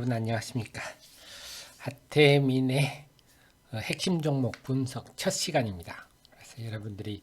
여러분 안녕하십니까? 하태민의 어, 핵심 종목 분석 첫 시간입니다. 그래서 여러분들이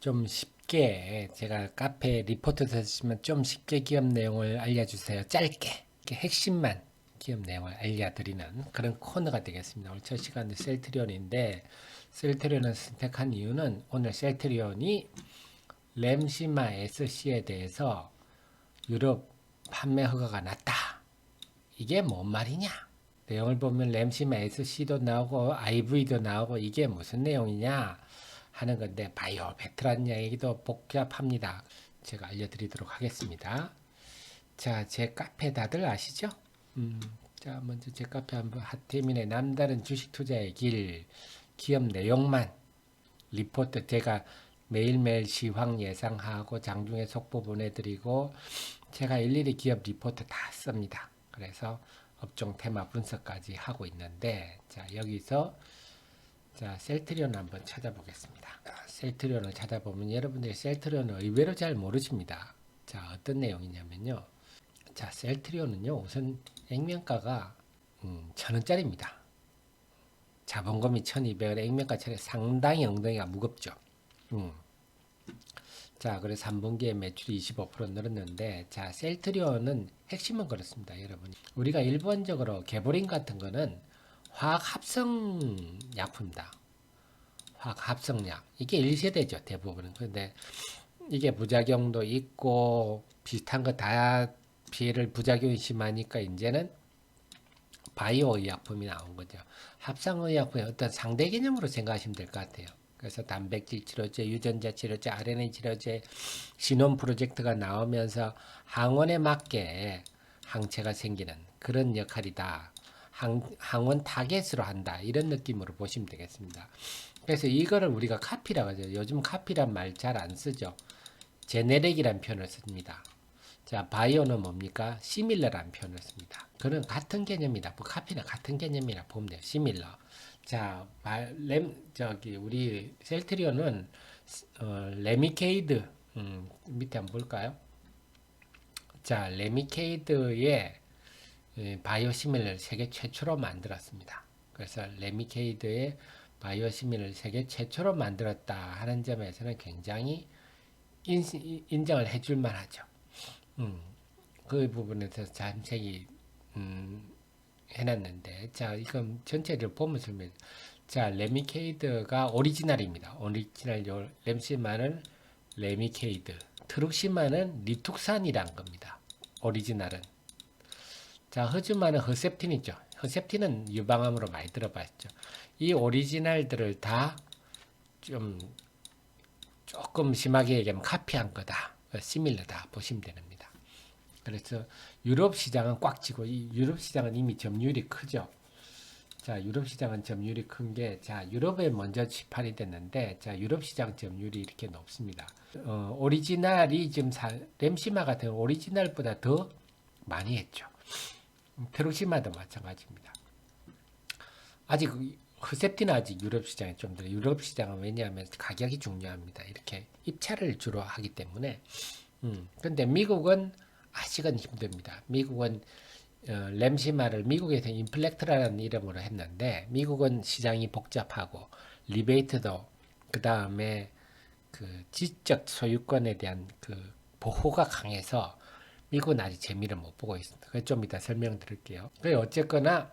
좀 쉽게 제가 카페 리포트 쓰시면 좀 쉽게 기업 내용을 알려주세요. 짧게 핵심만 기업 내용을 알려드리는 그런 코너가 되겠습니다. 오늘 첫 시간은 셀트리온인데 셀트리온을 선택한 이유는 오늘 셀트리온이 램시마 SC에 대해서 유럽 판매 허가가 났다. 이게 뭔 말이냐? 내용을 보면 램시마 SC도 나오고 IV도 나오고 이게 무슨 내용이냐 하는 건데 바이오 베트란 얘기도 복잡합니다. 제가 알려드리도록 하겠습니다. 자, 제 카페 다들 아시죠? 음, 자, 먼저 제 카페 한번 하태민의 남다른 주식 투자의 길 기업 내용만 리포트 제가 매일매일 시황 예상하고 장중에 속보 보내드리고 제가 일일이 기업 리포트 다 씁니다. 그래서 업종 테마 분석까지 하고 있는데 자 여기서 자 셀트리온 한번 찾아보겠습니다. 자, 셀트리온을 찾아보면 여러분들이 셀트리온을 의외로 잘 모르십니다. 자 어떤 내용이냐면요. 자 셀트리온은요 우선 액면가가 음, 천 원짜리입니다. 자본금이 1200원, 액면가 차례 상당히 엉덩이가 무겁죠. 음. 자, 그래서 3분기에 매출이 25% 늘었는데, 자, 셀트리온은 핵심은 그렇습니다, 여러분. 우리가 일반적으로 개보린 같은 거는 화학 합성 약품이다. 화학 합성약. 이게 1세대죠, 대부분은. 근데 이게 부작용도 있고, 비슷한 거 다 피해를 부작용이 심하니까 이제는 바이오 의약품이 나온 거죠. 합성 의약품의 어떤 상대 개념으로 생각하시면 될 것 같아요. 그래서 단백질 치료제, 유전자 치료제, RNA 치료제, 신혼 프로젝트가 나오면서 항원에 맞게 항체가 생기는 그런 역할이다. 항, 항원 타겟으로 한다. 이런 느낌으로 보시면 되겠습니다. 그래서 이거를 우리가 카피라고 하죠. 요즘 카피란 말 잘 안 쓰죠. 제네릭이란 표현을 씁니다. 자, 바이오는 뭡니까? 시밀러라는 표현을 씁니다. 그런 같은 개념이다. 뭐 카피나 같은 개념이라 보면 돼요. 시밀러. 자, 말, 램, 저기, 우리 셀트리온은, 어, 레미케이드, 음, 밑에 한번 볼까요? 자, 레미케이드의 예, 바이오시밀러를 세계 최초로 만들었습니다. 그래서 레미케이드의 바이오시밀러를 세계 최초로 만들었다 하는 점에서는 굉장히 인, 인정을 해줄 만하죠. 음, 그 부분에서 잠색이 음, 해놨는데 자 이건 전체를 보면서 자 레미케이드가 오리지널입니다. 오리지널 요 램시마는 레미케이드 트룩시마는 리툭산이란 겁니다. 오리지널은 자 허즈마는 허셉틴이죠. 허셉틴은 유방암으로 많이 들어봤죠. 이 오리지널들을 다 좀 조금 심하게 얘기하면 카피한 거다. 시밀러다 보시면 됩니다. 그래서 유럽 시장은 꽉 쥐고 이 유럽 시장은 이미 점유율이 크죠. 자, 유럽 시장은 점유율이 큰 게, 자, 유럽에 먼저 집판이 됐는데, 자, 유럽 시장 점유율이 이렇게 높습니다. 어, 오리지널이 지금 사, 램시마 같은 오리지널보다 더 많이 했죠. 페루시마도 마찬가지입니다. 아직 허셉티는 아직 유럽 시장에 좀 더, 유럽 시장은 왜냐하면 가격이 중요합니다. 이렇게 입찰을 주로 하기 때문에. 음, 근데 미국은 아직은 힘듭니다. 미국은 어, 램시마를 미국에서 인플렉트라는 이름으로 했는데 미국은 시장이 복잡하고 리베이트도 그 다음에 그 지적 소유권에 대한 그 보호가 강해서 미국은 아직 재미를 못 보고 있습니다. 그래서 좀 이따 설명드릴게요. 그래 어쨌거나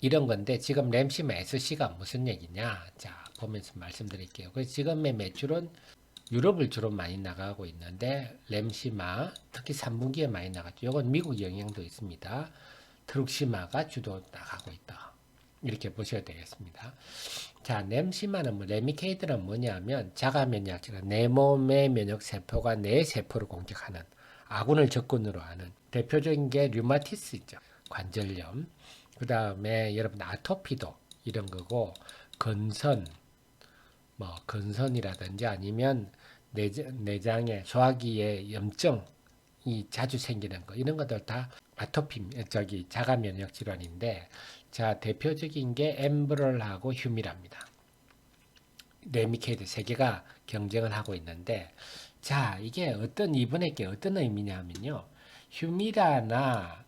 이런 건데 지금 램시마 SC가 무슨 얘기냐? 자 보면서 말씀드릴게요. 그래서 지금의 매출은 유럽을 주로 많이 나가고 있는데 램시마 특히 3분기에 많이 나갔죠. 이건 미국 영향도 있습니다. 트룩시마가 주도 나가고 있다. 이렇게 보셔야 되겠습니다. 자, 램시마는 뭐 레미케이드는 뭐냐면 자가 면역체가 내 몸의 면역 세포가 내 세포를 공격하는 아군을 적군으로 하는 대표적인 게 류마티스죠. 관절염. 그 다음에 여러분 아토피도 이런 거고 건선 뭐 건선이라든지 아니면 내장, 내장에 소화기에 염증이 자주 생기는 거 이런 것들 다 아토피 저기 자가 면역 질환인데 자 대표적인 게 엠브럴하고 휴미랍니다. 레미케이드 세 개가 경쟁을 하고 있는데 자 이게 어떤 이분에게 어떤 의미냐면요 휴미라나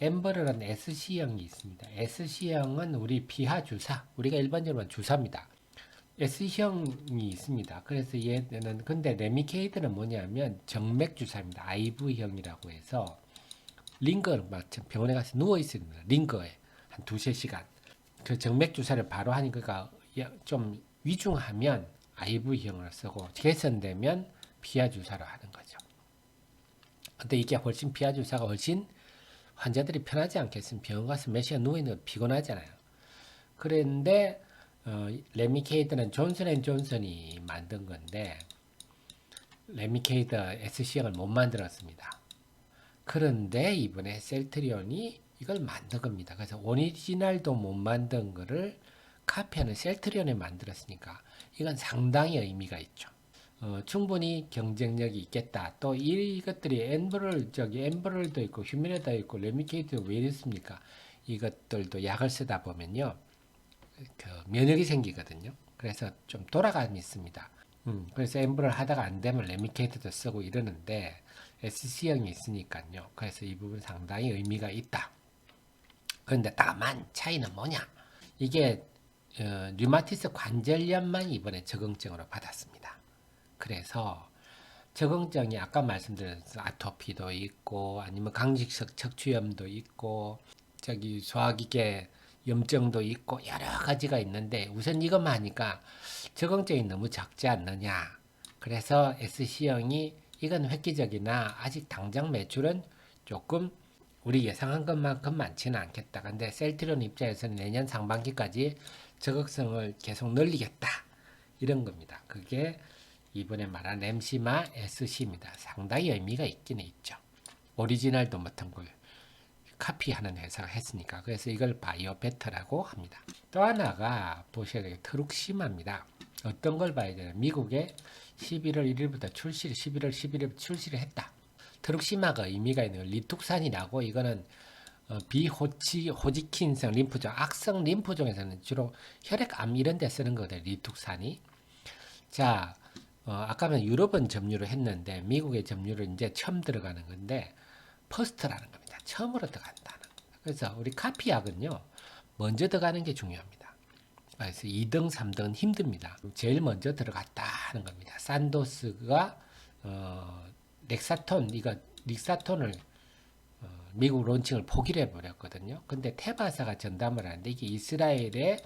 엠버럴은 SC형이 있습니다. SC형은 우리 비하 주사, 우리가 일반적으로 주사입니다. S형이 있습니다. 그래서 얘는 근데 레미케이드는 뭐냐면 정맥 주사입니다. IV형이라고 해서 링거 막 병원에 가서 누워 있습니다. 링거에 한 두세 시간. 그 정맥 주사를 바로 하니까 좀 위중하면 IV형을 쓰고 개선되면 피하 주사로 하는 거죠. 근데 이게 훨씬 피하 주사가 훨씬 환자들이 편하지 않겠습니까? 병원 가서 몇 시간 누워 있는 거 피곤하잖아요. 그런데 어, 레미케이드는 존슨앤존슨이 만든 건데 레미케이드 SC형을 못 만들었습니다. 그런데 이번에 셀트리온이 이걸 만든 겁니다. 그래서 오리지널도 못 만든 거를 카페는 셀트리온에 만들었으니까 이건 상당히 의미가 있죠. 어, 충분히 경쟁력이 있겠다. 또 이것들이 엠브럴 저기 엠브럴도 있고 휴미레다 있고 레미케이트도 왜 이렇습니까? 이것들도 약을 쓰다 보면요. 그 면역이 생기거든요. 그래서 좀 돌아감이 있습니다. 음, 그래서 엠브를 하다가 안 되면 레미케이트도 쓰고 이러는데 SC형이 있으니까요. 그래서 이 부분 상당히 의미가 있다. 그런데 다만 차이는 뭐냐? 이게 어, 류마티스 관절염만 이번에 적응증으로 받았습니다. 그래서 적응증이 아까 말씀드린 아토피도 있고 아니면 강직성 척추염도 있고 저기 소화기계 염증도 있고 여러 가지가 있는데 우선 이것만 하니까 적응증이 너무 적지 않느냐. 그래서 SC형이 이건 획기적이나 아직 당장 매출은 조금 우리 예상한 것만큼 많지는 않겠다. 근데 셀트리온 입장에서는 내년 상반기까지 적응성을 계속 늘리겠다. 이런 겁니다. 그게 이번에 말한 램시마 SC입니다. 상당히 의미가 있기는 있죠. 오리지널도 못한 걸 카피하는 회사가 했으니까 그래서 이걸 바이오베터라고 합니다. 또 하나가 보셔야 되게 트룩시마입니다. 어떤 걸 봐야 되나 미국에 11월 1일부터 출시를 11월 11일부터 출시를 했다. 트룩시마가 의미가 있는 리툭산이라고 이거는 어, 비호치 호지킨성 림프종 악성 림프종에서는 주로 혈액암 이런 데 쓰는 거거든요. 리툭산이. 자, 어, 아까는 유럽은 점유를 했는데 미국의 점유를 이제 처음 들어가는 건데 퍼스트라는 겁니다. 처음으로 들어간다는. 그래서 우리 카피약은요. 먼저 들어가는 게 중요합니다. 그래서 2등, 3등은 힘듭니다. 제일 먼저 들어갔다 하는 겁니다. 산도스가 어, 렉사톤, 이거 릭사톤을 어, 미국 론칭을 포기를 해버렸거든요. 근데 테바사가 전담을 하는데 이게 이스라엘의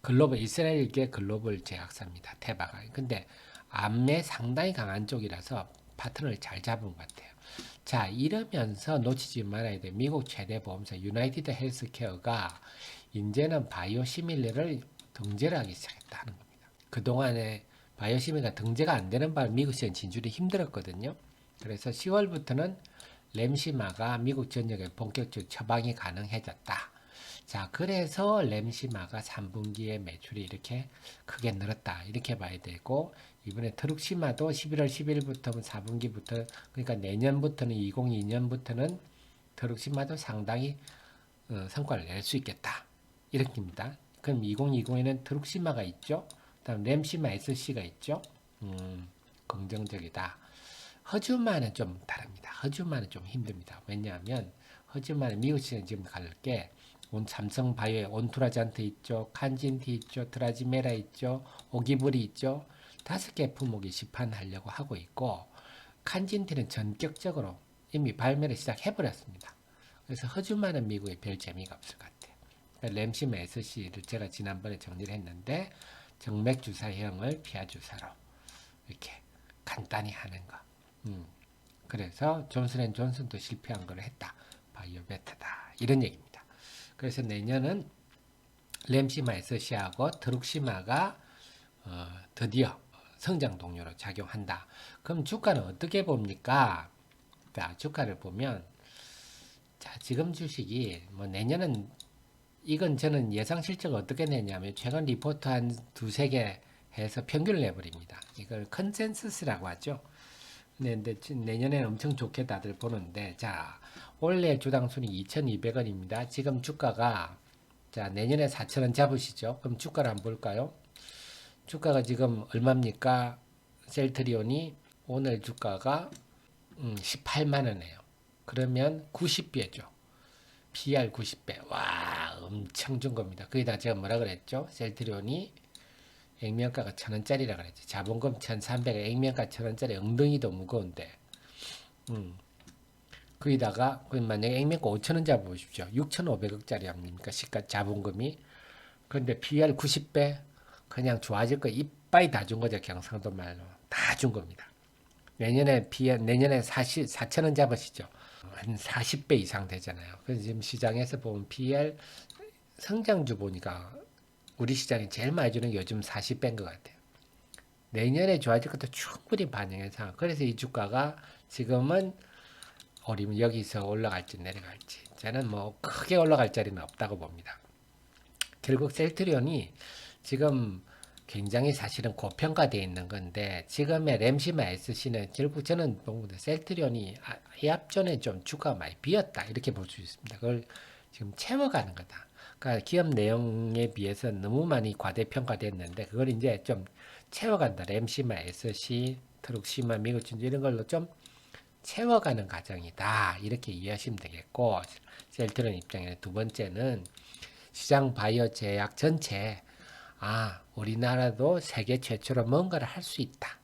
글로벌, 이스라엘계 글로벌 제약사입니다. 테바가. 근데 암에 상당히 강한 쪽이라서 파트너를 잘 잡은 것 같아요. 자, 이러면서 놓치지 말아야 돼. 미국 최대 보험사 유나이티드 헬스케어가 이제는 바이오 시밀러를 등재를 하기 시작했다는 겁니다. 그동안에 바이오 시밀러가 등재가 안 되는 바람 미국 시장 진출이 힘들었거든요. 그래서 10월부터는 램시마가 미국 전역에 본격적으로 처방이 가능해졌다. 자, 그래서 램시마가 3분기에 매출이 이렇게 크게 늘었다. 이렇게 봐야 되고, 이번에 트룩시마도 11월 10일부터 4분기부터, 그러니까 내년부터는 2002년부터는 트룩시마도 상당히 어, 성과를 낼 수 있겠다. 이렇게입니다. 그럼 2020에는 트룩시마가 있죠. 다음 램시마 SC가 있죠. 음, 긍정적이다. 허즈마는 좀 다릅니다. 허즈마는 좀 힘듭니다. 왜냐하면 허즈마는 미국 시장 지금 갈게 온 삼성 바이오에 온투라잔트 있죠, 칸진티 있죠, 드라지메라 있죠, 오기브리 있죠. 다섯 개 품목이 시판하려고 하고 있고 칸진티는 전격적으로 이미 발매를 시작해버렸습니다. 그래서 허즈마는 미국에 별 재미가 없을 것 같아요. 그러니까 SC를 제가 지난번에 정리를 했는데 정맥 주사형을 피하 주사로 이렇게 간단히 하는 거. 음. 그래서 존슨앤존슨도 실패한 걸 했다. 바이오베타다. 이런 얘기입니다. 그래서 내년은 램시마 SC하고 트룩시마가 어, 드디어 성장 동료로 작용한다. 그럼 주가는 어떻게 봅니까? 자, 주가를 보면 자, 지금 주식이 뭐 내년은 이건 저는 예상 실적 어떻게 내냐면 최근 리포트 한 두세 개 해서 평균을 내버립니다. 이걸 컨센서스라고 하죠. 네, 근데 내년에는 엄청 좋게 다들 보는데 자 원래 주당 순이 2,200원입니다. 지금 주가가 자 내년에 4,000원 잡으시죠. 그럼 주가를 한번 볼까요? 주가가 지금 얼마입니까? 셀트리온이 오늘 주가가 음, 18만 원이에요. 그러면 90배죠. PR 90배. 와, 엄청 준 겁니다. 거기다 제가 뭐라 그랬죠? 셀트리온이 액면가가 천 원짜리라 그랬죠. 자본금 1,300, 액면가 천 원짜리 엉덩이도 무거운데. 음. 거기다가 그 만약에 액면가 5천 원 잡아보십시오. 6,500억짜리 아닙니까? 시가 자본금이. 그런데 PR 90배 그냥 좋아질 거 이빠이 다 준 거죠. 경상도 말로 다 준 겁니다. 내년에 PR 내년에 40 4천 원 잡으시죠. 한 40배 이상 되잖아요. 그래서 지금 시장에서 보면 PR 성장주 보니까 우리 시장이 제일 많이 주는 게 요즘 40배인 것 같아요. 내년에 좋아질 것도 충분히 반영해서 그래서 이 주가가 지금은 어리면 여기서 올라갈지 내려갈지 저는 뭐 크게 올라갈 자리는 없다고 봅니다. 결국 셀트리온이 지금 굉장히 사실은 고평가되어 있는 건데 지금의 램시마 SC는 결국 저는 보는데 셀트리온이 아- 이 앞전에 좀 주가가 많이 비었다 이렇게 볼 수 있습니다. 그걸 지금 채워가는 거다. 그러니까 기업 내용에 비해서 너무 많이 과대평가됐는데 그걸 이제 좀 채워간다. 램시마 SC, 트룩시마, 미국진주 이런 걸로 좀 채워가는 과정이다. 이렇게 이해하시면 되겠고 셀트리온 입장에는 두 번째는 시장 바이오 제약 전체 아 우리나라도 세계 최초로 뭔가를 할 수 있다.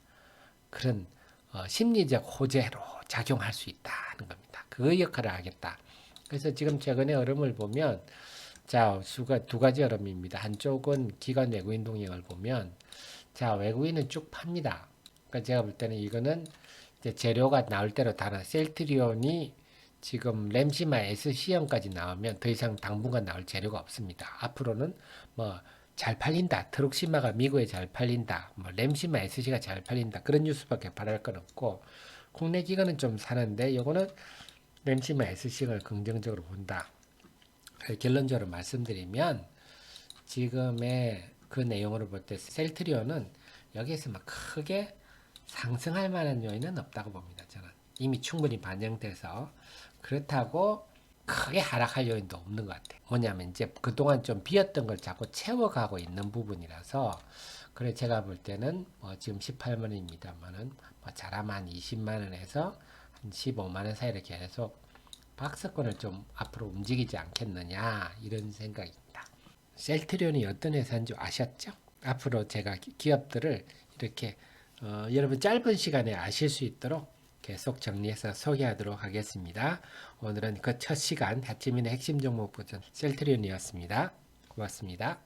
그런 어, 심리적 호재로 작용할 수 있다는 겁니다. 그 역할을 하겠다. 그래서 지금 최근에 얼음을 보면 자 수가 두 가지 얼음입니다. 한쪽은 기관 외국인 동력을 보면 자 외국인은 쭉 팝니다. 그러니까 제가 볼 때는 이거는 재료가 나올 대로 다른 셀트리온이 지금 램시마 SC형까지 나오면 더 이상 당분간 나올 재료가 없습니다. 앞으로는 뭐 잘 팔린다. 트룩시마가 미국에 잘 팔린다. 뭐 램시마 SC가 잘 팔린다. 그런 뉴스밖에 바랄 건 없고 국내 기관은 좀 사는데 요거는 램시마 SC를 긍정적으로 본다. 결론적으로 말씀드리면 지금의 그 내용으로 볼 때 셀트리온은 여기에서 막 크게 상승할 만한 요인은 없다고 봅니다. 저는 이미 충분히 반영돼서 그렇다고 크게 하락할 요인도 없는 것 같아요. 뭐냐면 이제 그동안 좀 비었던 걸 자꾸 채워가고 있는 부분이라서 그래 제가 볼 때는 뭐 지금 18만 원입니다만은 뭐 잘하면 한 20만 원에서 한 15만 원 사이를 계속 박스권을 좀 앞으로 움직이지 않겠느냐 이런 생각입니다. 셀트리온이 어떤 회사인지 아셨죠? 앞으로 제가 기- 기업들을 이렇게 어, 여러분 짧은 시간에 아실 수 있도록 계속 정리해서 소개하도록 하겠습니다. 오늘은 그 첫 시간 하치민의 핵심 종목 버전 셀트리온이었습니다. 고맙습니다.